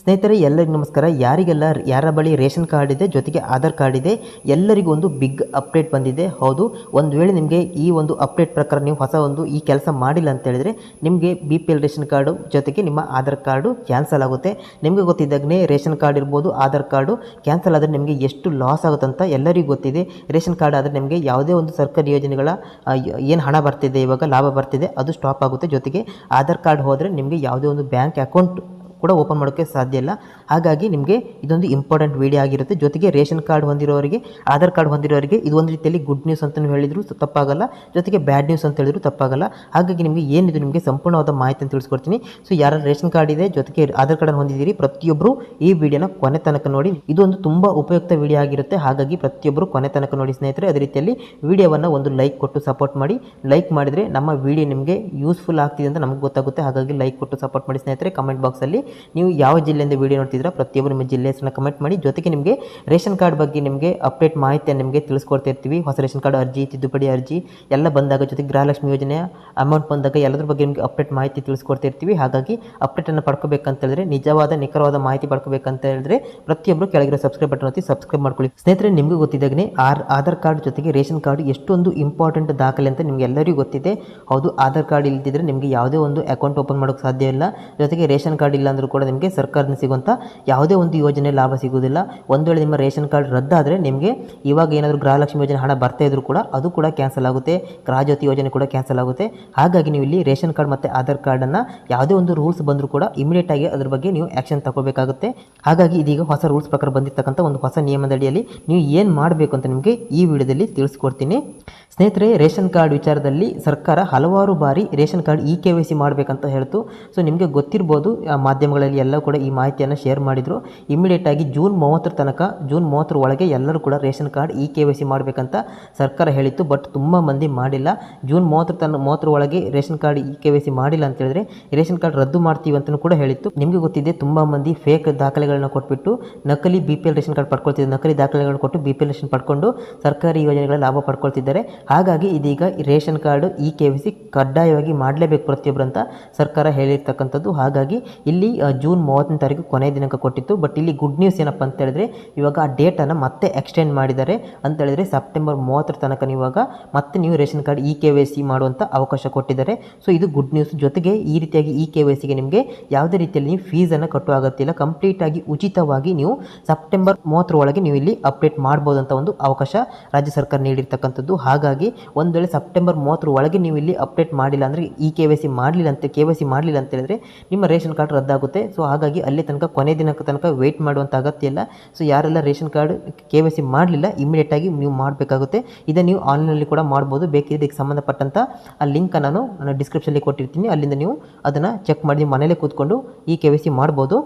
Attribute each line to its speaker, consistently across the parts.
Speaker 1: ಸ್ನೇಹಿತರೆ, ಎಲ್ಲರಿಗೂ ನಮಸ್ಕಾರ. ಯಾರಿಗೆಲ್ಲ ಯಾರ ಬಳಿ ರೇಷನ್ ಕಾರ್ಡ್ ಇದೆ, ಜೊತೆಗೆ ಆಧಾರ್ ಕಾರ್ಡ್ ಇದೆ, ಎಲ್ಲರಿಗೂ ಒಂದು ಬಿಗ್ ಅಪ್ಡೇಟ್ ಬಂದಿದೆ. ಹೌದು, ಒಂದು ವೇಳೆ ನಿಮಗೆ ಈ ಒಂದು ಅಪ್ಡೇಟ್ ಪ್ರಕಾರ ನೀವು ಹೊಸ ಒಂದು ಈ ಕೆಲಸ ಮಾಡಿಲ್ಲ ಅಂತ ಹೇಳಿದರೆ, ನಿಮಗೆ B P L ration card, ಜೊತೆಗೆ ನಿಮ್ಮ ಆಧಾರ್ ಕಾರ್ಡು ಕ್ಯಾನ್ಸಲ್ ಆಗುತ್ತೆ. ನಿಮಗೆ ಗೊತ್ತಿದ್ದಾಗನೇ ರೇಷನ್ ಕಾರ್ಡ್ ಇರ್ಬೋದು, ಆಧಾರ್ ಕಾರ್ಡು ಕ್ಯಾನ್ಸಲ್ ಆದರೆ ನಿಮಗೆ ಎಷ್ಟು ಲಾಸ್ ಆಗುತ್ತೆ ಅಂತ ಎಲ್ಲರಿಗೂ ಗೊತ್ತಿದೆ. ರೇಷನ್ ಕಾರ್ಡ್ ಆದರೆ ನಿಮಗೆ ಯಾವುದೇ ಒಂದು ಸರ್ಕಾರಿ ಯೋಜನೆಗಳ ಏನು ಹಣ ಬರ್ತಿದೆ, ಇವಾಗ ಲಾಭ ಬರ್ತಿದೆ, ಅದು ಸ್ಟಾಪ್ ಆಗುತ್ತೆ. ಜೊತೆಗೆ ಆಧಾರ್ ಕಾರ್ಡ್ ಹೋದರೆ ನಿಮಗೆ ಯಾವುದೇ ಒಂದು ಬ್ಯಾಂಕ್ ಅಕೌಂಟ್ ಕೂಡ ಓಪನ್ ಮಾಡೋಕ್ಕೆ ಸಾಧ್ಯ ಇಲ್ಲ. ಹಾಗಾಗಿ ನಿಮಗೆ ಇದೊಂದು ಇಂಪಾರ್ಟೆಂಟ್ ವಿಡಿಯೋ ಆಗಿರುತ್ತೆ. ಜೊತೆಗೆ ರೇಷನ್ ಕಾರ್ಡ್ ಹೊಂದಿರೋರಿಗೆ, ಆಧಾರ್ ಕಾರ್ಡ್ ಹೊಂದಿರೋರಿಗೆ ಇದು ಒಂದು ರೀತಿಯಲ್ಲಿ ಗುಡ್ ನ್ಯೂಸ್ ಅಂತಲೂ ಹೇಳಿದ್ರು ತಪ್ಪಾಗಲ್ಲ. ಜೊತೆಗೆ ಬ್ಯಾಡ್ ನ್ಯೂಸ್ ಅಂತ ಹೇಳಿದ್ರು ತಪ್ಪಾಗಲ್ಲ. ಹಾಗಾಗಿ ನಿಮಗೆ ಏನಿದು ನಿಮಗೆ ಸಂಪೂರ್ಣವಾದ ಮಾಹಿತಿ ತಿಳಿಸ್ಕೊಡ್ತೀನಿ. ಸೊ ಯಾರು ರೇಷನ್ ಕಾರ್ಡ್ ಇದೆ, ಜೊತೆಗೆ ಆಧಾರ್ ಕಾರ್ಡ್ ಹೊಂದಿದ್ದೀರಿ ಪ್ರತಿಯೊಬ್ಬರು ಈ ವಿಡಿಯೋನ ಕೊನೆ ತನಕ ನೋಡಿ. ಇದೊಂದು ತುಂಬ ಉಪಯುಕ್ತ ವಿಡಿಯೋ ಆಗಿರುತ್ತೆ. ಹಾಗಾಗಿ ಪ್ರತಿಯೊಬ್ಬರು ಕೊನೆ ತನಕ ನೋಡಿ ಸ್ನೇಹಿತರೆ. ಅದೇ ರೀತಿಯಲ್ಲಿ ವಿಡಿಯೋವನ್ನು ಒಂದು ಲೈಕ್ ಕೊಟ್ಟು ಸಪೋರ್ಟ್ ಮಾಡಿ. ಲೈಕ್ ಮಾಡಿದರೆ ನಮ್ಮ ವಿಡಿಯೋ ನಿಮಗೆ ಯೂಸ್ಫುಲ್ ಆಗ್ತಿದೆ ಅಂತ ನಮಗೆ ಗೊತ್ತಾಗುತ್ತೆ. ಹಾಗಾಗಿ ಲೈಕ್ ಕೊಟ್ಟು ಸಪೋರ್ಟ್ ಮಾಡಿ ಸ್ನೇಹಿತರೆ. ಕಮೆಂಟ್ ಬಾಕ್ಸಲ್ಲಿ ನೀವು ಯಾವ ಜಿಲ್ಲೆಯಿಂದ ವಿಡಿಯೋ ನೋಡ್ತಿದ್ದೀರಾ, ಪ್ರತಿಯೊಬ್ಬರು ನಿಮ್ಮ ಜಿಲ್ಲೆ ಹೆಸರನ್ನ ಕಮೆಂಟ್ ಮಾಡಿ. ಜೊತೆಗೆ ನಿಮಗೆ ರೇಷನ್ ಕಾರ್ಡ್ ಬಗ್ಗೆ ನಿಮಗೆ ಅಪ್ಡೇಟ್ ಮಾಹಿತಿಯನ್ನು ನಿಮಗೆ ತಿಳಿಸ್ಕೊಡ್ತಾ ಇರ್ತೀವಿ ಹೊಸ ರೇಷನ್ ಕಾರ್ಡ್ ಅರ್ಜಿ, ತಿದ್ದುಪಡಿ ಅರ್ಜಿ ಎಲ್ಲ ಬಂದಾಗ ಜೊತೆಗೆ ಗೃಹಲಕ್ಷ್ಮಿ ಯೋಜನೆಯ ಅಮೌಂಟ್ ಬಂದಾಗ ಎಲ್ಲದ್ರ ಬಗ್ಗೆ ನಿಮಗೆ ಅಪ್ಡೇಟ್ ಮಾಹಿತಿ ತಿಳಿಸ್ಕೊಡ್ತಾ ಇರ್ತೀವಿ ಹಾಗಾಗಿ ಅಪ್ಡೇಟನ್ನು ಪಡ್ಕೋಬೇಕಂತ ಹೇಳಿದ್ರೆ, ನಿಜವಾದ, ನಿಖರವಾದ ಮಾಹಿತಿ ಪಡ್ಕೋಬೇಕಂತ ಹೇಳಿದ್ರೆ ಪ್ರತಿಯೊಬ್ಬರು ಕೆಳಗಿರೋ ಸಬ್ಸ್ಕ್ರೈಬ್ ಬಟನ್ ಒತ್ತಿ ಸಬ್ಸ್ಕ್ರೈಬ್ ಮಾಡ್ಕೊಳ್ಳಿ. ಸ್ನೇಹಿತರೆ, ನಿಮಗೂ ಗೊತ್ತಿದ್ದಾಗನೇ ಆರ್, ಆಧಾರ್ ಕಾರ್ಡ್ ಜೊತೆಗೆ ರೇಷನ್ ಕಾರ್ಡ್ ಎಷ್ಟೊಂದು ಇಂಪಾರ್ಟೆಂಟ್ ದಾಖಲೆ ಅಂತ ನಿಮ್ಗೆ ಎಲ್ಲರಿಗೂ ಗೊತ್ತಿದೆ. ಹೌದು, ಆಧಾರ್ ಕಾರ್ಡ್ ಇಲ್ದಿದ್ರೆ ನಿಮಗೆ ಯಾವುದೇ ಒಂದು ಅಕೌಂಟ್ ಓಪನ್ ಮಾಡೋಕ್ಕೆ ಸಾಧ್ಯ ಇಲ್ಲ. ಜೊತೆಗೆ ರೇಷನ್ ಕಾರ್ಡ್ ಇಲ್ಲ ಅಂದರೂ ಕೂಡ ನಿಮಗೆ ಸರ್ಕಾರದಿಂದ ಸಿಗುವಂಥ ಯಾವುದೇ ಒಂದು ಯೋಜನೆ ಲಾಭ ಸಿಗುವುದಿಲ್ಲ. ಒಂದು ವೇಳೆ ನಿಮ್ಮ ರೇಷನ್ ಕಾರ್ಡ್ ರದ್ದಾದರೆ ನಿಮಗೆ ಇವಾಗ ಏನಾದರೂ ಗೃಹಲಕ್ಷ್ಮಿ ಯೋಜನೆ ಹಣ ಬರ್ತಾ ಇದ್ರೂ ಕೂಡ ಅದು ಕೂಡ ಕ್ಯಾನ್ಸಲ್ ಆಗುತ್ತೆ. ಗೃಹಜ್ಯೋತಿ ಯೋಜನೆ ಕೂಡ ಕ್ಯಾನ್ಸಲ್ ಆಗುತ್ತೆ. ಹಾಗಾಗಿ ನೀವು ಇಲ್ಲಿ ರೇಷನ್ ಕಾರ್ಡ್ ಮತ್ತು ಆಧಾರ್ ಕಾರ್ಡನ್ನು ಯಾವುದೇ ಒಂದು ರೂಲ್ಸ್ ಬಂದರೂ ಕೂಡ ಇಮಿಡಿಯೇಟ್ ಆಗಿ ಅದ್ರ ಬಗ್ಗೆ ನೀವು ಆ್ಯಕ್ಷನ್ ತಗೋಬೇಕಾಗುತ್ತೆ. ಹಾಗಾಗಿ ಇದೀಗ ಹೊಸ ರೂಲ್ಸ್ ಪ್ರಕಾರ ಬಂದಿರತಕ್ಕಂಥ ಒಂದು ಹೊಸ ನಿಯಮದಡಿಯಲ್ಲಿ ನೀವು ಏನು ಮಾಡಬೇಕು ಅಂತ ನಿಮಗೆ ಈ ವಿಡಿಯೋದಲ್ಲಿ ತಿಳಿಸ್ಕೊಡ್ತೀನಿ. ಸ್ನೇಹಿತರೆ, ರೇಷನ್ ಕಾರ್ಡ್ ವಿಚಾರದಲ್ಲಿ ಸರ್ಕಾರ ಹಲವಾರು ಬಾರಿ ration card E K Y C ಮಾಡಬೇಕಂತ ಹೇಳ್ತು. ಸೊ, ನಿಮಗೆ ಗೊತ್ತಿರ್ಬೋದು, ಆ ಮಾಧ್ಯಮಗಳಲ್ಲಿ ಎಲ್ಲ ಕೂಡ ಈ ಮಾಹಿತಿಯನ್ನು ಶೇರ್ ಮಾಡಿದರು. ಇಮಿಡಿಯೇಟ್ ಆಗಿ ಜೂನ್ ಮೂವತ್ತರ ತನಕ ಜೂನ್ ಮೂವತ್ತರ ಒಳಗೆ ಎಲ್ಲರೂ ಕೂಡ ration card E K Y C ಮಾಡಬೇಕಂತ ಸರ್ಕಾರ ಹೇಳಿತ್ತು ಬಟ್ ತುಂಬ ಮಂದಿ ಮಾಡಿಲ್ಲ. ಜೂನ್ ಮೂವತ್ತರ ತನ, ಮೂವತ್ತರ ಒಳಗೆ ration card E K C ಮಾಡಿಲ್ಲ ಅಂತ ಹೇಳಿದ್ರೆ ರೇಷನ್ ಕಾರ್ಡ್ ರದ್ದು ಮಾಡ್ತೀವಿ ಅಂತಲೂ ಕೂಡ ಹೇಳಿತ್ತು. ನಿಮಗೆ ಗೊತ್ತಿದೆ, ತುಂಬ ಮಂದಿ ಫೇಕ್ ದಾಖಲೆಗಳನ್ನ ಕೊಟ್ಬಿಟ್ಟು ನಕಲಿ ಬಿ ಪಿ ರೇಷನ್ ಕಾರ್ಡ್ ಪಡ್ಕೊಳ್ತಿದ್ದೆ ನಕಲಿ ದಾಖಲೆಗಳನ್ನು ಕೊಟ್ಟು ಬಿ ರೇಷನ್ ಪಡ್ಕೊಂಡು ಸರ್ಕಾರಿ ಯೋಜನೆಗಳ ಲಾಭ ಪಡ್ಕೊಳ್ತಿದ್ದಾರೆ. ಹಾಗಾಗಿ ಇದೀಗ ration card E K V C ಕಡ್ಡಾಯವಾಗಿ ಮಾಡಲೇಬೇಕು ಪ್ರತಿಯೊಬ್ಬರಂತ ಸರ್ಕಾರ ಹೇಳಿರ್ತಕ್ಕಂಥದ್ದು. ಹಾಗಾಗಿ ಇಲ್ಲಿ ಜೂನ್ ಮೂವತ್ತನೇ ತಾರೀಕು ಕೊನೆಯ ದಿನಾಂಕ ಕೊಟ್ಟಿತ್ತು. ಬಟ್ ಇಲ್ಲಿ ಗುಡ್ ನ್ಯೂಸ್ ಏನಪ್ಪ ಅಂತ ಹೇಳಿದ್ರೆ, ಇವಾಗ ಆ ಡೇಟನ್ನು ಮತ್ತೆ ಎಕ್ಸ್ಟೆಂಡ್ ಮಾಡಿದ್ದಾರೆ ಅಂತ ಹೇಳಿದ್ರೆ ಸೆಪ್ಟೆಂಬರ್ ಮೂವತ್ತರ ತನಕ ಇವಾಗ ಮತ್ತೆ ನೀವು ration card E K Y C ಮಾಡುವಂಥ ಅವಕಾಶ ಕೊಟ್ಟಿದ್ದಾರೆ. ಸೊ ಇದು ಗುಡ್ ನ್ಯೂಸ್ ಜೊತೆಗೆ ಈ ರೀತಿಯಾಗಿ ಇ ಕೆ ವೈ ಸಿಗೆ ನಿಮಗೆ ಯಾವುದೇ ರೀತಿಯಲ್ಲಿ ನೀವು ಫೀಸನ್ನು ಕಟ್ಟುವ ಅಗತ್ಯ ಕಂಪ್ಲೀಟಾಗಿ ಉಚಿತವಾಗಿ ನೀವು ಸೆಪ್ಟೆಂಬರ್ ಮೂವತ್ತರ ಒಳಗೆ ನೀವು ಇಲ್ಲಿ ಅಪ್ಡೇಟ್ ಮಾಡ್ಬೋದು ಅಂತ ಒಂದು ಅವಕಾಶ ರಾಜ್ಯ ಸರ್ಕಾರ ನೀಡಿರ್ತಕ್ಕಂಥದ್ದು. ಹಾಗಾಗಿ ಒಂದು ವೇಳೆ ಸೆಪ್ಟೆಂಬರ್ ಮೂವತ್ತರ ಒಳಗೆ ನೀವು ಇಲ್ಲಿ ಅಪ್ಡೇಟ್ ಮಾಡಿಲ್ಲ ಅಂದರೆ ಇ ಕೆ ವೈ ಸಿ ಮಾಡಲಿಲ್ಲ ಅಂತ ಕೆ ವೈ ಸಿ ಮಾಡಲಿಲ್ಲ ಅಂತ ಹೇಳಿದ್ರೆ ನಿಮ್ಮ ರೇಷನ್ ಕಾರ್ಡ್ ರದ್ದಾಗುತ್ತೆ ಸೊ ಹಾಗಾಗಿ ಅಲ್ಲಿ ತನಕ, ಕೊನೆ ದಿನಕ್ಕೆ ತನಕ ವೆಯ್ಟ್ ಮಾಡುವಂಥ ಅಗತ್ಯ ಇಲ್ಲ. ಸೊ ಯಾರೆಲ್ಲ ration card K Y C ಮಾಡಲಿಲ್ಲ ಇಮಿಡಿಯೇಟಾಗಿ ನೀವು ಮಾಡಬೇಕಾಗುತ್ತೆ. ಇದನ್ನು ನೀವು ಆನ್ಲೈನಲ್ಲಿ ಕೂಡ ಮಾಡ್ಬೋದು. ಬೇಕಿದ್ರೆ ಇದಕ್ಕೆ ಸಂಬಂಧಪಟ್ಟಂಥ ಆ ಲಿಂಕ್ ನಾನು ನನ್ನ ಡಿಸ್ಕ್ರಿಪ್ಷನಲ್ಲಿ ಕೊಟ್ಟಿರ್ತೀನಿ. ಅಲ್ಲಿಂದ ನೀವು ಅದನ್ನು ಚೆಕ್ ಮಾಡಿ ಮನೇಲೇ ಕೂತ್ಕೊಂಡು ಈ ಕೆ ವೈ ಸಿ ಮಾಡ್ಬೋದು.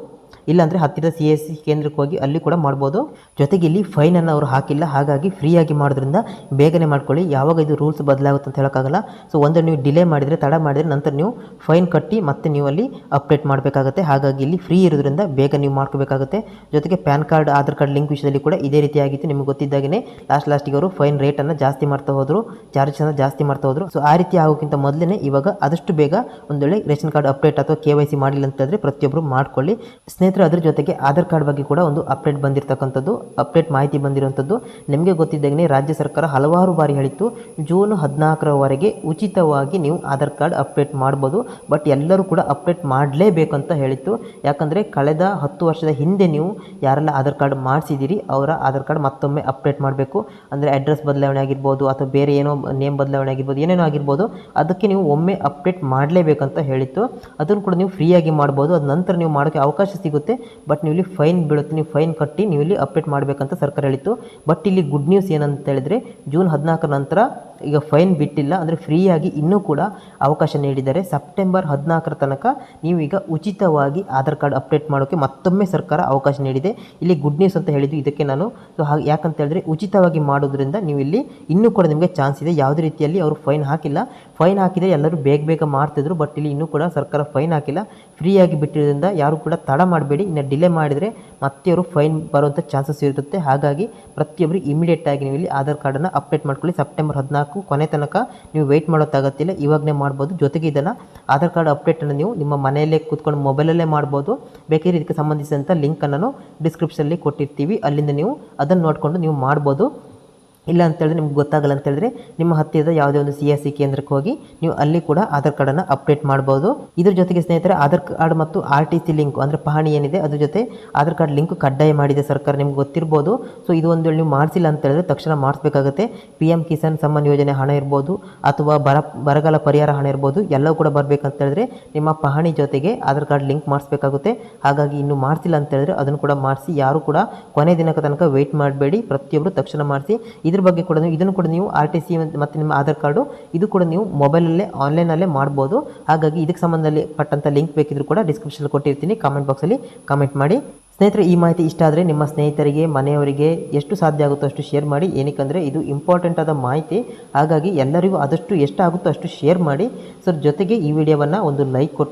Speaker 1: ಇಲ್ಲಾಂದರೆ ಹತ್ತಿರದ ಸಿ ಎಸ್ ಸಿ ಕೇಂದ್ರಕ್ಕೆ ಹೋಗಿ ಅಲ್ಲಿ ಕೂಡ ಮಾಡ್ಬೋದು. ಜೊತೆಗೆ ಇಲ್ಲಿ ಫೈನನ್ನು ಅವರು ಹಾಕಿಲ್ಲ, ಹಾಗಾಗಿ ಫ್ರೀಯಾಗಿ ಮಾಡೋದ್ರಿಂದ ಬೇಗನೆ ಮಾಡ್ಕೊಳ್ಳಿ. ಯಾವಾಗ ಇದು ರೂಲ್ಸ್ ಬದಲಾಗುತ್ತೆ ಅಂತ ಹೇಳೋಕ್ಕಾಗಲ್ಲ. ಸೊ ಒಂದು ನೀವು ಡಿಲೇ ಮಾಡಿದರೆ, ತಡ ಮಾಡಿದರೆ ನಂತರ ನೀವು ಫೈನ್ ಕಟ್ಟಿ ಮತ್ತೆ ನೀವು ಅಲ್ಲಿ ಅಪ್ಡೇಟ್ ಮಾಡಬೇಕಾಗುತ್ತೆ. ಹಾಗಾಗಿ ಇಲ್ಲಿ ಫ್ರೀ ಇರೋದ್ರಿಂದ ಬೇಗ ನೀವು ಮಾಡ್ಕೋಬೇಕಾಗುತ್ತೆ. ಜೊತೆಗೆ PAN card, Aadhaar card link ವಿಷಯದಲ್ಲಿ ಕೂಡ ಇದೇ ರೀತಿಯಾಗಿತ್ತು ನಿಮಗೆ ಗೊತ್ತಿದ್ದಾಗೇ ಲಾಸ್ಟ್ ಲಾಸ್ಟಿಗೆ ಅವರು ಫೈನ್ ರೇಟನ್ನು ಜಾಸ್ತಿ ಮಾಡ್ತಾ ಹೋದರು ಚಾರ್ಜನ್ನು ಜಾಸ್ತಿ ಮಾಡ್ತಾ ಹೋದರು. ಸೊ ಆ ರೀತಿ ಆಗೋಕ್ಕಿಂತ ಮೊದಲೇ ಇವಾಗ ಆದಷ್ಟು ಬೇಗ ಒಂದು ವೇಳೆ ರೇಷನ್ ಕಾರ್ಡ್ ಅಪ್ಡೇಟ್ ಅಥವಾ ಕೆ ವೈ ಸಿ ಮಾಡಿಲ್ಲ ಅಂತ ಹೇಳಿದ್ರೆ ಪ್ರತಿಯೊಬ್ಬರು ಮಾಡ್ಕೊಳ್ಳಿ. ಸ್ನೇಹಿತರೆ ಅದ್ರ ಜೊತೆಗೆ ಆಧಾರ್ ಕಾರ್ಡ್ ಬಗ್ಗೆ ಕೂಡ ಒಂದು ಅಪ್ಡೇಟ್ ಬಂದಿರತಕ್ಕಂಥದ್ದು ಅಪ್ಡೇಟ್ ಮಾಹಿತಿ ಬಂದಿರುವಂಥದ್ದು. ನಿಮಗೆ ಗೊತ್ತಿದ್ದಾಗನೇ ರಾಜ್ಯ ಸರ್ಕಾರ ಹಲವಾರು ಬಾರಿ ಹೇಳಿತ್ತು, ಜೂನ್ ಹದಿನಾಲ್ಕರವರೆಗೆ ಉಚಿತವಾಗಿ ನೀವು ಆಧಾರ್ ಕಾರ್ಡ್ ಅಪ್ಡೇಟ್ ಮಾಡ್ಬೋದು ಬಟ್ ಎಲ್ಲರೂ ಕೂಡ ಅಪ್ಡೇಟ್ ಮಾಡಲೇಬೇಕು ಅಂತ ಹೇಳಿತ್ತು. ಯಾಕಂದರೆ ಕಳೆದ ಹತ್ತು ವರ್ಷದ ಹಿಂದೆ ನೀವು ಯಾರೆಲ್ಲ ಆಧಾರ್ ಕಾರ್ಡ್ ಮಾಡಿಸಿದ್ದೀರಿ, ಅವರ ಆಧಾರ್ ಕಾರ್ಡ್ ಮತ್ತೊಮ್ಮೆ ಅಪ್ಡೇಟ್ ಮಾಡಬೇಕು. ಅಂದರೆ ಅಡ್ರೆಸ್ ಬದಲಾವಣೆ ಆಗಿರ್ಬೋದು ಅಥವಾ ಬೇರೆ ಏನೋ ನೇಮ್ ಬದಲಾವಣೆ ಆಗಿರ್ಬೋದು, ಏನೇನೋ ಆಗಿರ್ಬೋದು, ಅದಕ್ಕೆ ನೀವು ಒಮ್ಮೆ ಅಪ್ಡೇಟ್ ಮಾಡಲೇಬೇಕಂತ ಹೇಳಿತ್ತು. ಅದನ್ನು ಕೂಡ ನೀವು ಫ್ರೀಯಾಗಿ ಮಾಡ್ಬೋದು. ಅದ ನಂತರ ನೀವು ಮಾಡೋಕ್ಕೆ ಅವಕಾಶ ಸಿಗುತ್ತೆ. ಬಟ್ ನೀವು ಇಲ್ಲಿ ಫೈನ್ ಬೀಳುತ್ತೆ. ನೀವು ಫೈನ್ ಕಟ್ಟಿ ನೀವು ಇಲ್ಲಿ ಅಪ್ಡೇಟ್ ಮಾಡಬೇಕಂತ ಸರ್ಕಾರ ಹೇಳಿತ್ತು. ಬಟ್ ಇಲ್ಲಿ ಗುಡ್ ನ್ಯೂಸ್ ಏನಂತ ಹೇಳಿದ್ರೆ ಜೂನ್ ಹದಿನಾಲ್ಕರ ನಂತರ ಈಗ ಫೈನ್ ಬಿಟ್ಟಿಲ್ಲ. ಅಂದರೆ ಫ್ರೀಯಾಗಿ ಇನ್ನೂ ಕೂಡ ಅವಕಾಶ ನೀಡಿದ್ದಾರೆ. ಸೆಪ್ಟೆಂಬರ್ ಹದಿನಾಲ್ಕರ ತನಕ ನೀವು ಈಗ ಉಚಿತವಾಗಿ ಆಧಾರ್ ಕಾರ್ಡ್ ಅಪ್ಡೇಟ್ ಮಾಡೋಕ್ಕೆ ಮತ್ತೊಮ್ಮೆ ಸರ್ಕಾರ ಅವಕಾಶ ನೀಡಿದೆ. ಇಲ್ಲಿ ಗುಡ್ ನ್ಯೂಸ್ ಅಂತ ಹೇಳಿದ್ದು ಇದಕ್ಕೆ ನಾನು, ಸೊ ಹಾಗೆ ಯಾಕಂತ ಹೇಳಿದ್ರೆ ಉಚಿತವಾಗಿ ಮಾಡೋದ್ರಿಂದ ನೀವು ಇಲ್ಲಿ ಇನ್ನೂ ಕೂಡ ನಿಮಗೆ ಚಾನ್ಸ್ ಇದೆ. ಯಾವುದೇ ರೀತಿಯಲ್ಲಿ ಅವರು ಫೈನ್ ಹಾಕಿಲ್ಲ. ಫೈನ್ ಹಾಕಿದರೆ ಎಲ್ಲರೂ ಬೇಗ ಬೇಗ ಮಾಡ್ತಿದ್ರು. ಬಟ್ ಇಲ್ಲಿ ಇನ್ನೂ ಕೂಡ ಸರ್ಕಾರ ಫೈನ್ ಹಾಕಿಲ್ಲ. ಫ್ರೀಯಾಗಿ ಬಿಟ್ಟಿರೋದ್ರಿಂದ ಯಾರು ಕೂಡ ತಡ ಮಾಡಬೇಡಿ. ಮಾಡಬೇಡಿ ಇನ್ನು ಡಿಲೇ ಮಾಡಿದರೆ ಮತ್ತೆ ಅವರು ಫೈನ್ ಬರುವಂಥ ಚಾನ್ಸಸ್ ಇರುತ್ತೆ. ಹಾಗಾಗಿ ಪ್ರತಿಯೊಬ್ಬರು ಇಮಿಡಿಯೇಟ್ ಆಗಿ ನೀವು ಇಲ್ಲಿ ಆಧಾರ್ ಕಾರ್ಡನ್ನು ಅಪ್ಡೇಟ್ ಮಾಡ್ಕೊಳ್ಳಿ. ಸೆಪ್ಟೆಂಬರ್ ಹದಿನಾಲ್ಕು ಕೊನೆ ತನಕ ನೀವು ವೆಯ್ಟ್ ಮಾಡೋಕ್ಕಾಗತ್ತಿಲ್ಲ ಇವಾಗಲೇ ಮಾಡ್ಬೋದು. ಜೊತೆಗೆ ಇದನ್ನು ಆಧಾರ್ ಕಾರ್ಡ್ ಅಪ್ಡೇಟನ್ನು ನೀವು ನಿಮ್ಮ ಮನೆಯಲ್ಲೇ ಕೂತ್ಕೊಂಡು ಮೊಬೈಲಲ್ಲೇ ಮಾಡ್ಬೋದು. ಬೇಕಾದ್ರೆ ಇದಕ್ಕೆ ಸಂಬಂಧಿಸಿದಂಥ ಲಿಂಕನ್ನು ಡಿಸ್ಕ್ರಿಪ್ಷನಲ್ಲಿ ಕೊಟ್ಟಿರ್ತೀವಿ. ಅಲ್ಲಿಂದ ನೀವು ಅದನ್ನು ನೋಡಿಕೊಂಡು ನೀವು ಮಾಡ್ಬೋದು. ಇಲ್ಲ ಅಂತೇಳಿದ್ರೆ ನಿಮ್ಗೆ ಗೊತ್ತಾಗಲ್ಲ ಅಂತ ಹೇಳಿದ್ರೆ ನಿಮ್ಮ ಹತ್ತಿರದ ಯಾವುದೇ ಒಂದು ಸಿ ಎಸ್ ಸಿ ಕೇಂದ್ರಕ್ಕೆ ಹೋಗಿ ನೀವು ಅಲ್ಲಿ ಕೂಡ ಆಧಾರ್ ಕಾರ್ಡನ್ನು ಅಪ್ಡೇಟ್ ಮಾಡ್ಬೋದು. ಇದ್ರ ಜೊತೆಗೆ ಸ್ನೇಹಿತರೆ, ಆಧಾರ್ ಕಾರ್ಡ್ ಮತ್ತು ಆರ್ ಟಿ ಸಿ ಲಿಂಕ್ ಅಂದರೆ ಪಹಣಿ ಏನಿದೆ, ಅದ್ರ ಜೊತೆ ಆಧಾರ್ ಕಾರ್ಡ್ ಲಿಂಕ್ ಕಡ್ಡಾಯ ಮಾಡಿದೆ ಸರ್ಕಾರ, ನಿಮ್ಗೆ ಗೊತ್ತಿರ್ಬೋದು. ಸೊ ಇದು ಒಂದು ನೀವು ಮಾಡಿಸಿಲ್ಲ ಅಂತ ಹೇಳಿದ್ರೆ ತಕ್ಷಣ ಮಾಡಿಸ್ಬೇಕಾಗುತ್ತೆ. ಪಿ ಎಂ ಕಿಸಾನ್ ಸಮ್ಮಾನ್ ಯೋಜನೆ ಹಣ ಇರ್ಬೋದು, ಅಥವಾ ಬರ, ಬರಗಾಲ ಪರಿಹಾರ ಹಣ ಇರ್ಬೋದು, ಎಲ್ಲವೂ ಕೂಡ ಬರಬೇಕಂತ ಹೇಳಿದ್ರೆ ನಿಮ್ಮ ಪಹಣಿ ಜೊತೆಗೆ ಆಧಾರ್ ಕಾರ್ಡ್ ಲಿಂಕ್ ಮಾಡಿಸ್ಬೇಕಾಗುತ್ತೆ. ಹಾಗಾಗಿ ಇನ್ನು ಮಾಡಿಸಿಲ್ಲ ಅಂತ ಹೇಳಿದ್ರೆ ಅದನ್ನು ಕೂಡ ಮಾಡಿಸಿ, ಯಾರು ಕೂಡ ಕೊನೆ ದಿನಕ್ಕೆ ತನಕ ವೆಯ್ಟ್ ಮಾಡಬೇಡಿ. ಪ್ರತಿಯೊಬ್ಬರು ತಕ್ಷಣ ಮಾಡಿಸಿ. ಇದ್ರ ಬಗ್ಗೆ ಕೂಡ ನೀವು, ಇದನ್ನು ಕೂಡ ನೀವು ಆರ್ ಟಿ ಸಿ ಮತ್ತು ನಿಮ್ಮ ಆಧಾರ್ ಕಾರ್ಡು, ಇದು ಕೂಡ ನೀವು ಮೊಬೈಲಲ್ಲೇ, ಆನ್ಲೈನಲ್ಲೇ ಮಾಡ್ಬೋದು. ಹಾಗಾಗಿ ಇದಕ್ಕೆ ಸಂಬಂಧದಲ್ಲಿ ಪಟ್ಟಂಥ ಲಿಂಕ್ ಬೇಕಿದ್ರು ಕೂಡ ಡಿಸ್ಕ್ರಿಪ್ಷನ್ ಕೊಟ್ಟಿರ್ತೀನಿ. ಕಾಮೆಂಟ್ ಬಾಕ್ಸಲ್ಲಿ ಕಾಮೆಂಟ್ ಮಾಡಿ. ಸ್ನೇಹಿತರೆ, ಈ ಮಾಹಿತಿ ಇಷ್ಟ ಆದರೆ ನಿಮ್ಮ ಸ್ನೇಹಿತರಿಗೆ, ಮನೆಯವರಿಗೆ ಎಷ್ಟು ಸಾಧ್ಯ ಆಗುತ್ತೋ ಅಷ್ಟು ಶೇರ್ ಮಾಡಿ. ಏನಕ್ಕಂದರೆ, ಇದು ಇಂಪಾರ್ಟೆಂಟ್ ಆದ ಮಾಹಿತಿ. ಹಾಗಾಗಿ ಎಲ್ಲರಿಗೂ ಆದಷ್ಟು ಎಷ್ಟಾಗುತ್ತೋ ಅಷ್ಟು ಶೇರ್ ಮಾಡಿ. ಸರ್ ಜೊತೆಗೆ ಈ ವಿಡಿಯೋವನ್ನು ಒಂದು ಲೈಕ್ ಕೊಟ್ಟು